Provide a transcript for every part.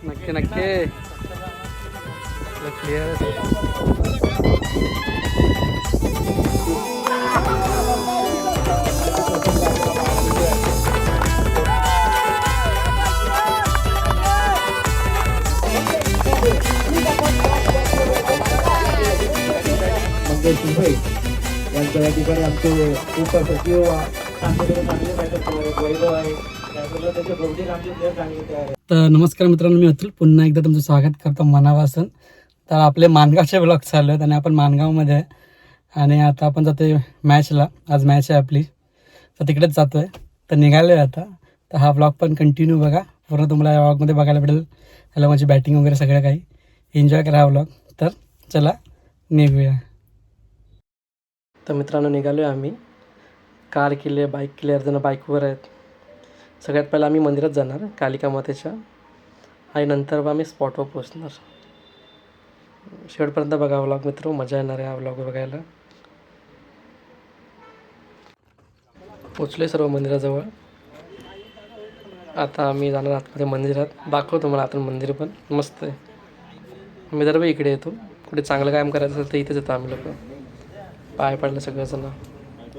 नक्की नक्की क्लिअर मंगेश शिंपे यांचं या ठिकाणी आमचे उपसचिव चांगले चांगले मॅटर वैभव आहे तर नमस्कार मित्रांनो मी अतुल. पुन्हा एकदा तुमचं स्वागत करतो मनापासून. तर आपले मानगावचे ब्लॉग चालू आहेत आणि आपण मानगावमध्ये आहे. आणि आता आपण जातोय मॅचला. आज मॅच आहे आपली. तर तिकडेच जातो आहे तर निघालो आहे आता. तर हा ब्लॉग पण कंटिन्यू बघा. पूर्ण तुम्हाला या ब्लॉगमध्ये बघायला भेटेल. त्याला म्हणजे माझी बॅटिंग वगैरे सगळं काही. एन्जॉय करा हा ब्लॉग तर चला निघूया. तर मित्रांनो निघालो आहे आम्ही. कार केली आहे बाईक केली अर्धजणं बाईकवर आहेत. सगळ्यात पहिला आम्ही मंदिरात जाणार कालिका मातेच्या. आणि नंतर आम्ही स्पॉटवर पोचणार शेवटपर्यंत बघा व्लॉग मित्र मजा येणार आहे हा व्लॉग बघायला. पोचले सर्व मंदिराजवळ. आता आम्ही जाणार आतमध्ये मंदिरात. दाखवतो मला आता मंदिर पण. मस्त आहे. आम्ही दरवेळी इकडे येतो. कुठे चांगलं काम करायचं असेल तर इथेच येतो आम्ही लोक. पाय पडलं सगळेजण.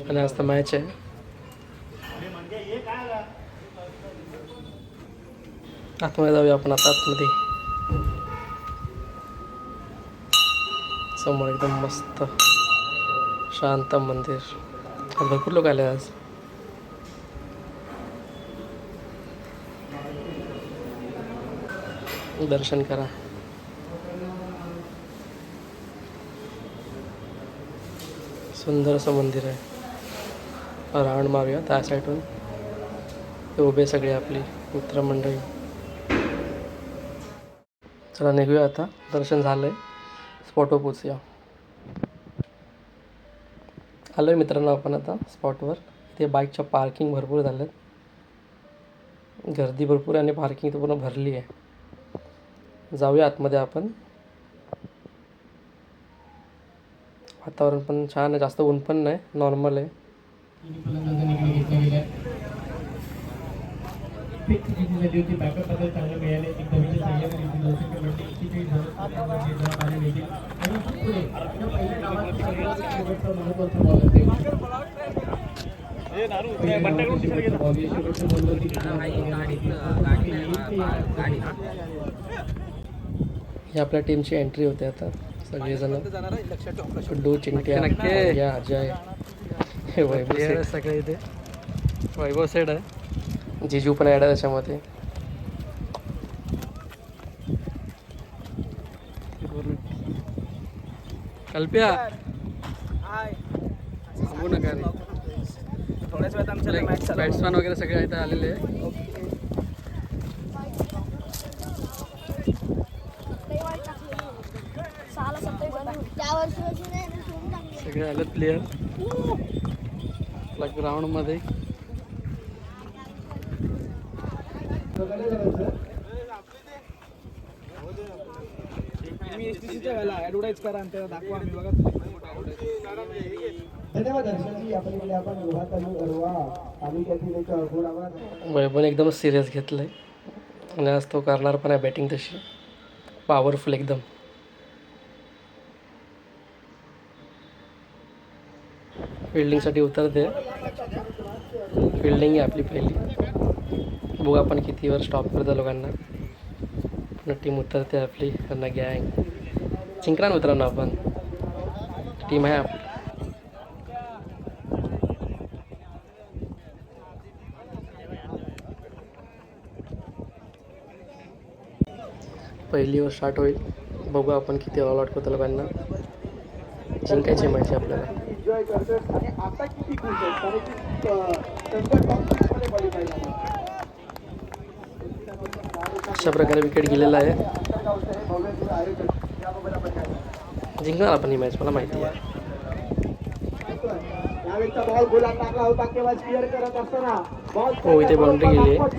आणि आज तर मॅच आहे. आतमध्ये जाऊया आपण आता आतमध्ये. समोर एकदम मस्त शांत मंदिर. आज भरपूर लोक आले आज. दर्शन करा. सुंदर असं मंदिर आहे. राऊंड मारूया त्या साईडून उभे सगळे आपली मित्रमंडळी. चला निघूया आता. दर्शन झालं आहे स्पॉटवर पोचूया आलो आहे मित्रांनो आपण आता स्पॉटवर इथे बाईकच्या पार्किंग भरपूर झालं गर्दी भरपूर आहे आणि पार्किंग तर पूर्ण भरली आहे. जाऊया आतमध्ये आपण. वातावरण पण छान आहे. जास्त ऊन पण नाही. नॉर्मल आहे. पिच जिंकण्यासाठी होती बॅकअप चांगलं मिळाले. एक काही झालं पाणी देखील आणि पुढे या पहिल्या बॉल ही आपल्या टीमची एंट्री होते आता सगळेजण. गुड्डू चिंट्या या अजय. हे वैभव सगळे इथे. वैभव सेठ आहे. जिजू पण ॲड आहे त्याच्यामध्ये. कल्प्या. थांबू नका रे. थोड्याच वेळात आमच्या बॅट्समॅन वगैरे सगळे इथे आलेले सगळे आलेत प्लेयर आपल्या ग्राउंडमध्ये तुम्ही एस टी सीच्या वेळेला ॲडव्हर्टाईज करा आणि त्याला दाखवा आम्ही बघा धन्यवाद आपण आम्ही त्यातील एक एकदम सिरियस घेतलं आहे आणि आज तो करणार पण आहे बॅटिंग तशी. पॉवरफुल एकदम. फिल्डिंगसाठी उतरते. फिल्डिंग आहे आपली पहिली. बघू आपण किती वर स्टॉप करतो लोकांना. टीम उतरते आपली त्यांना गँग जिंकणार मित्रांनो आपण. टीम आहे आपली. पहिली ओव्हर स्टार्ट होईल. बघू आपण किती ऑल आउट करतो लोकांना. जिंकायची माहिती आपल्याला. एन्जॉय करतोय? आणि आता किती खुश आहेत? कारण की त्यांच्या बळी पाहिजे अशा प्रकारे विकेट गेलेला आहे? जिंकणार आपण ही मॅच मला माहिती आहे. यावेळेचा बॉल गोलात टाकला होता केव्हा क्लिअर करत असताना. हो इथे बाउंड्री गेली होत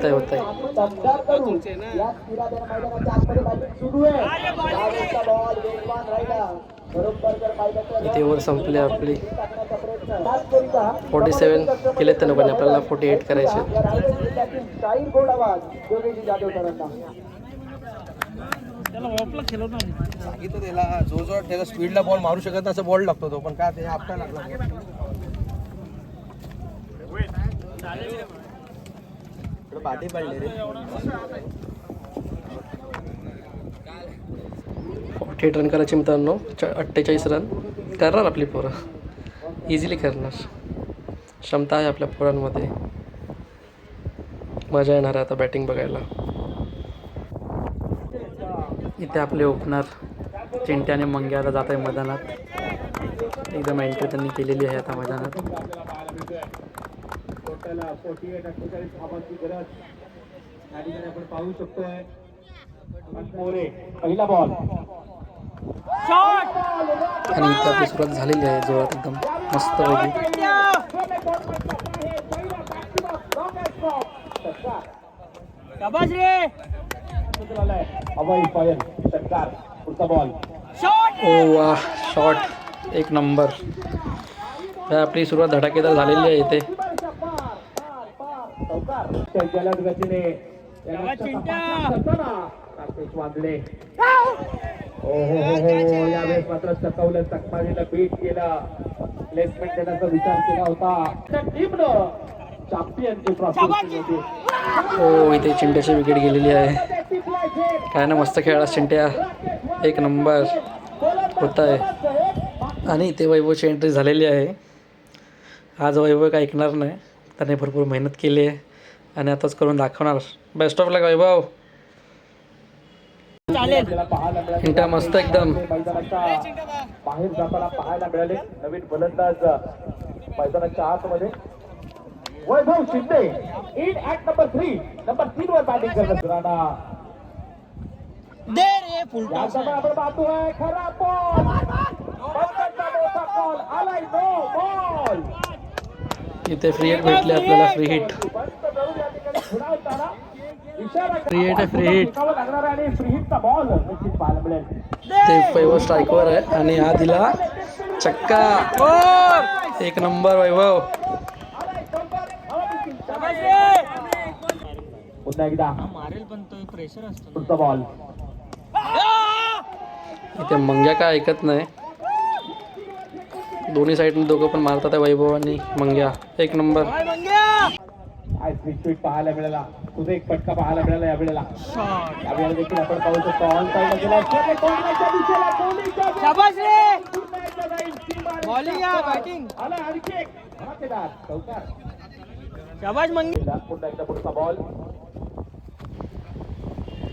आहे होत आहे तर इथे ओव्हर संपली आपली. फोर्टी सेवन केलेत त्या लोकांनी आपल्याला फोर्टी एट करायचे सांगितलं त्याला जो जो त्याला स्पीडला बॉल मारू शकत नाही असं बॉल लागतो तो पण काय ते आपटा लागला. इकडं बाटी पडले रे. फोर्टी रन करायचे मित्रांनो. च अठ्ठेचाळीस रन करणार आपली पोरं. इझिली करणार. क्षमता आहे आपल्या पोरांमध्ये. मजा येणार आहे आता बॅटिंग बघायला. इथे आपले ओपनर चिंट्याने मंग्याला जात आहे मैदानात. एकदम एंट्री त्यांनी केलेली आहे आता मैदानात. टोटल फोर्टी एट अठ्ठेचाळीस धावांची गरज. या ठिकाणी आपण पाहू शकतोय. मोरे पहिला बॉल आणि इथे आपली सुरुवात झालेली आहे जोरात एकदम मस्त वा शॉट एक नंबर आपली सुरुवात धडाकेदार झालेली आहे इथे. जलद गतीने. राकेश हो हो हो यावेळेस मात्र चकवलं चकमारीला बीट केलं. प्लेसमेंट देण्याचा विचार केला होता. चॅम्पियनची ट्रॉफी होती. हो इथे चिंट्याची विकेट गेलेली आहे. काय ना मस्त खेळला चिंट्या. एक नंबर होत आहे. आणि इथे वैभवची एंट्री झालेली आहे. आज वैभव काय ऐकणार नाही. त्याने भरपूर मेहनत केली आहे. आणि आताच करून दाखवणार. Best of luck Vaibhav. मिळाले. चिंट्या मस्त एकदम. बाहेर जाताना पाहायला मिळाले. नवीन फलंदाज मैदानाच्या आतमध्ये. Vaibhav Shinde in at number three number तीन वर बॅटिंग करत राणा. आपण पाहतोय खरा बॉल मोठा बॉल आलाय नो बॉल इथे फ्री हिट भेटले आपल्याला फ्री हिट ते स्ट्राईकवर आहे आणि हा दिला चक्का एक नंबर वैभव. पुन्हा एकदा. मारेल पण तो प्रेशर असतो पुढचा बॉल इथे मंग्या काय ऐकत नाही. दोन्ही साईडने दोघं पण मारतात वैभव आणि मंग्या. एक नंबर. आज स्वीट पाहायला मिळाला. तुझा एक फटका पाहायला मिळाला यावेळेला यावेळेला देखील आपण पाहू शकतो. ऑन साईडला गेला. आणि बॅटिंग आला आणखी एक धमाकेदार चौकार. शाबाश मंगी. पुन्हा एकदा पुढचा बॉल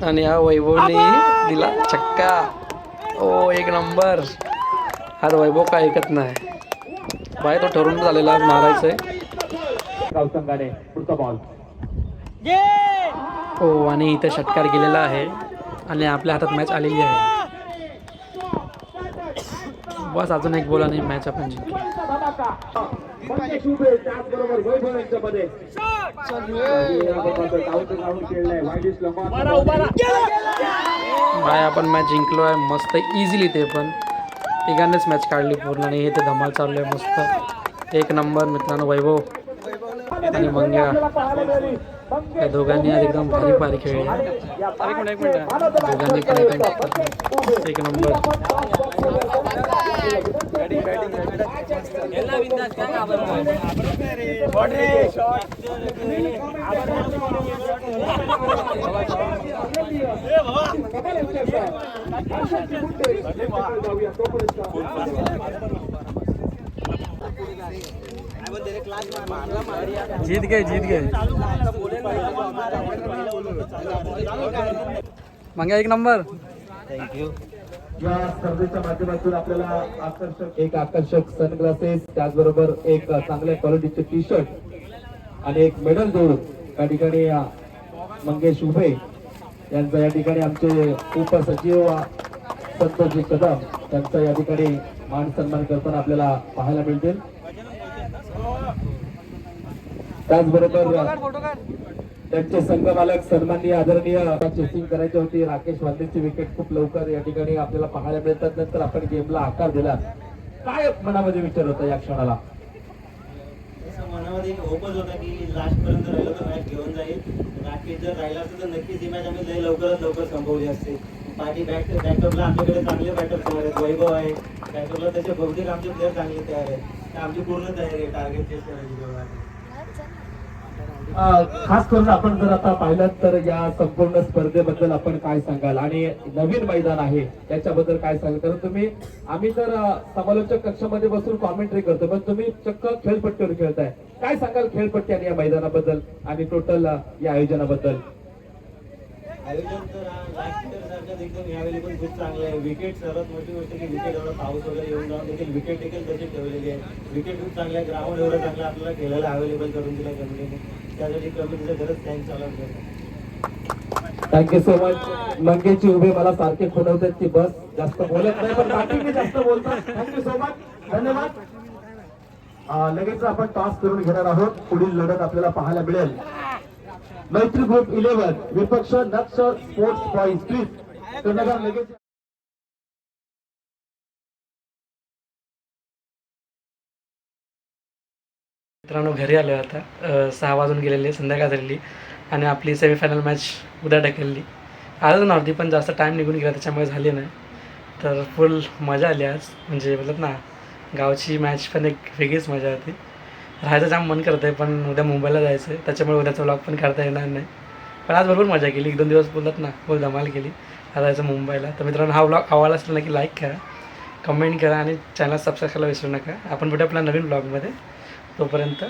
आणि हा वैभवने दिला छक्का. ओ एक नंबर. आज वैभव काय ऐकत नाही. बाय तो ठरून झालेला आज मारायचं आहे गावसंघाने पुढचा बॉल हो आणि इथे षटकार गेलेला आहे. आणि आपल्या हातात मॅच आलेली आहे. बस अजून एक बोल आणि मॅच आपण जिंकली बाय आपण मॅच जिंकलो आहे. मस्त इझिली ते पण. तिघांनीच मॅच काढली पूर्ण आणि हे ते धमाल चालू आहे. मस्त. एक नंबर मित्रांनो वैभव. आणि मंग्या या दोघांनी आज एकदम भारी भारी खेळले दोघांनी पण एकदम एक नंबर जीत गए जीत गए। मंग्या एक नंबर। या स्पर्धेच्या माध्यमातून आपल्याला आकर्षक एक आकर्षक सनग्लासेस त्याचबरोबर एक चांगल्या क्वालिटीचे टी शर्ट आणि एक मेडल जोडून या ठिकाणी मंगेश उभे यांचा या ठिकाणी आमचे उपसचिव संतोषजी कदम त्यांचा या ठिकाणी मान सन्मान करताना आपल्याला पाहायला मिळतील. त्याचबरोबर त्यांचे संघ मालक सन्माननीय आदरणीय चेसिंग करायची होती. राकेश वांदेची विकेट खूप लवकर या ठिकाणी आपल्याला पाहायला मिळतात. नंतर आपण गेमला आकार दिला काय मनामध्ये विचार होता या क्षणाला? मनामध्ये एक होपच होता की लास्ट पर्यंत राहिलो तर मॅच घेऊन जाईल. बाकी जर राहिला असतं तर नक्कीच ही मॅच आम्ही लवकरात लवकर संपवली असते. बाकी बॅक बॅकअपला आमच्याकडे चांगले बॅटर तयार आहेत. वैभव आहे. बॅकअपला त्याचे बहुतेक आमचे प्लेअर चांगले तयार आहेत. आमची पूर्ण तयारी आहे. टार्गेट चेस करायची खास करून आपण जर आता पाहिलं तर या संपूर्ण स्पर्धेबद्दल आपण काय सांगाल? आणि नवीन मैदान आहे त्याच्याबद्दल काय सांगाल? कारण तुम्ही आम्ही तर समालोचक कक्षामध्ये बसून कॉमेंट्री करतो पण तुम्ही चक्क खेळपट्टीवर खेळताय. काय सांगाल खेळपट्टी आणि या मैदानाबद्दल? आणि टोटल या आयोजनाबद्दल? आयोजन तर लास्ट इयर एकदम यावेळी पण खूप चांगलं आहे. विकेट सर्वात मोठी गोष्ट की विकेट एवढा पाऊस वगैरे येऊन जाऊन देखील विकेट देखील तशी ठेवलेली आहे. विकेट खूप चांगलं आहे. ग्राउंड एवढं चांगलं आपल्याला खेळायला अवेलेबल करून दिलं कमिटीने त्यासाठी कमिटीचं खरंच थँक्स चालू थँक्यू सो मच लंकेची उभे मला सारखे खुणवतात की बस जास्त बोलत नाही पण बाकी मी जास्त बोलतो. थँक्यू सो मच धन्यवाद. लगेच आपण टॉस करून घेणार आहोत. पुढील लढत आपल्याला पाहायला मिळेल. मैत्री ग्रुप इलेव्हन विपक्ष नक्ष स्पोर्ट्स बॉईज प्लीज कर्णधार लगेच मित्रांनो घरी आलो आता. सहा वाजून गेलेले संध्याकाळ झालेली आणि आपली सेमीफायनल मॅच उद्या ढकलली. आजच नव्हती पण जास्त टाईम निघून गेला त्याच्यामुळे झाली नाही. तर फुल मजा आली आज. म्हणजे बोलत ना गावची मॅच पण एक वेगळीच मजा होती. राहायचं जाम मन करतं आहे पण उद्या मुंबईला जायचं आहे त्याच्यामुळे उद्याचा व्लॉग पण करता येणार नाही. पण आज भरपूर मजा केली. एक दोन दिवस बोलत ना बोल धमाल केली. आता जायचं मुंबईला. तर मित्रांनो हा व्लॉग आवडला असेल नक्की लाईक करा. कमेंट करा आणि चॅनल सबस्क्राईब करायला विसरू नका. आपण भेटू आपल्या नवीन ब्लॉगमध्ये तोपर्यंत